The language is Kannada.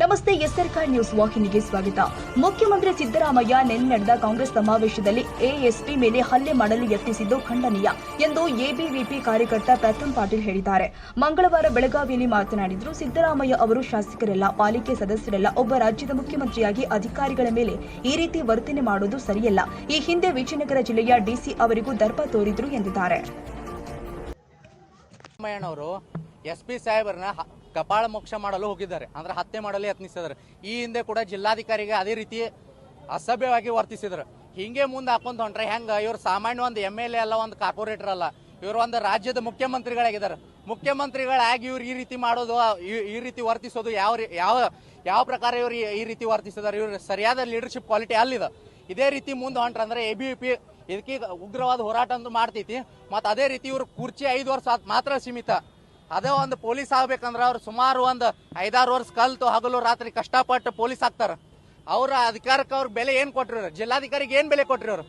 ನಮಸ್ತೆ ಎಸ್ಆರ್ಕಾರ್ ನ್ಯೂಸ್ ವಾಹಿನಿಗೆ ಸ್ವಾಗತ. ಮುಖ್ಯಮಂತ್ರಿ ಸಿದ್ದರಾಮಯ್ಯ ನಿನ್ನೆ ನಡೆದ ಕಾಂಗ್ರೆಸ್ ಸಮಾವೇಶದಲ್ಲಿ ಎಎಸ್ಪಿ ಮೇಲೆ ಹಲ್ಲೆ ಮಾಡಲು ಯತ್ನಿಸಿದ್ದು ಖಂಡನೀಯ ಎಂದು ಎಬಿವಿಪಿ ಕಾರ್ಯಕರ್ತ ಪ್ರಥಮ್ ಪಾಟೀಲ್ ಹೇಳಿದ್ದಾರೆ. ಮಂಗಳವಾರ ಬೆಳಗಾವಿಯಲ್ಲಿ ಮಾತನಾಡಿದ್ರು, ಸಿದ್ದರಾಮಯ್ಯ ಅವರು ಶಾಸಕರೆಲ್ಲ, ಪಾಲಿಕೆ ಸದಸ್ಯರಲ್ಲ ಒಬ್ಬ ರಾಜ್ಯದ ಮುಖ್ಯಮಂತ್ರಿಯಾಗಿ ಅಧಿಕಾರಿಗಳ ಮೇಲೆ ಈ ರೀತಿ ವರ್ತನೆ ಮಾಡೋದು ಸರಿಯಲ್ಲ. ಈ ಹಿಂದೆ ವಿಜಯನಗರ ಜಿಲ್ಲೆಯ ಡಿಸಿ ಅವರಿಗೂ ದರ್ಪ ತೋರಿದ್ರು ಎಂದಿದ್ದಾರೆ. ಎಸ್ ಪಿ ಸಾಹೇಬರನ್ನ ಕಪಾಳ ಮೋಕ್ಷ ಮಾಡಲು ಹೋಗಿದ್ದಾರೆ. ಅಂದ್ರೆ ಹತ್ಯೆ ಮಾಡಲು ಯತ್ನಿಸಿದ್ರು ಈ ಹಿಂದೆ ಕೂಡ ಜಿಲ್ಲಾಧಿಕಾರಿಗೆ ಅದೇ ರೀತಿ ಅಸಭ್ಯವಾಗಿ ವರ್ತಿಸಿದ್ರು. ಹಿಂಗೆ ಮುಂದೆ ಹಾಕೊಂಡ್ ಹೊಂಟ್ರೆ ಹೆಂಗ? ಇವ್ರು ಸಾಮಾನ್ಯ ಒಂದು ಎಂ ಎಲ್ ಎ ಅಲ್ಲ, ಒಂದು ಕಾರ್ಪೊರೇಟರ್ ಅಲ್ಲ. ಇವರು ಒಂದು ರಾಜ್ಯದ ಮುಖ್ಯಮಂತ್ರಿಗಳಾಗಿದ್ದಾರೆ. ಮುಖ್ಯಮಂತ್ರಿಗಳಾಗಿ ಇವ್ರು ಈ ರೀತಿ ಮಾಡೋದು ಈ- ರೀತಿ ವರ್ತಿಸೋದು ಯಾವ ಯಾವ ಯಾವ ಪ್ರಕಾರ ಇವ್ರು ಈ- ರೀತಿ ವರ್ತಿಸಿದಾರೆ ಇವ್ರು ಸರಿಯಾದ ಲೀಡರ್ಶಿಪ್ ಕ್ವಾಲಿಟಿ ಅಲ್ಲಿದೆ. ಇದೇ ರೀತಿ ಮುಂದೆ ಹೊಂಟ್ರಂದ್ರೆ ಎ ಬಿ ಪಿ ಇದಕ್ಕೆ ಉಗ್ರವಾದ ಹೋರಾಟ ಅಂತ ಮಾಡ್ತೈತಿ. ಮತ್ತು ಅದೇ ರೀತಿ ಇವರು ಕುರ್ಚಿ ಐದು ವರ್ಷ ಮಾತ್ರ ಸೀಮಿತ. ಅದೇ ಒಂದು ಪೊಲೀಸ್ ಆಗ್ಬೇಕಂದ್ರೆ ಅವ್ರು ಸುಮಾರು ಒಂದು ಐದಾರು ವರ್ಷ ಕಲ್ತು ಹಗಲು ರಾತ್ರಿ ಕಷ್ಟಪಟ್ಟು ಪೊಲೀಸ್ ಆಗ್ತಾರ. ಅವ್ರ ಅಧಿಕಾರಕ್ಕೆ ಅವ್ರ ಬೆಲೆ ಏನ್ ಕೊಟ್ರಿ ಜಿಲ್ಲಾಧಿಕಾರಿಗೆ ಏನು ಬೆಲೆ ಕೊಟ್ರಿ ಅವ್ರು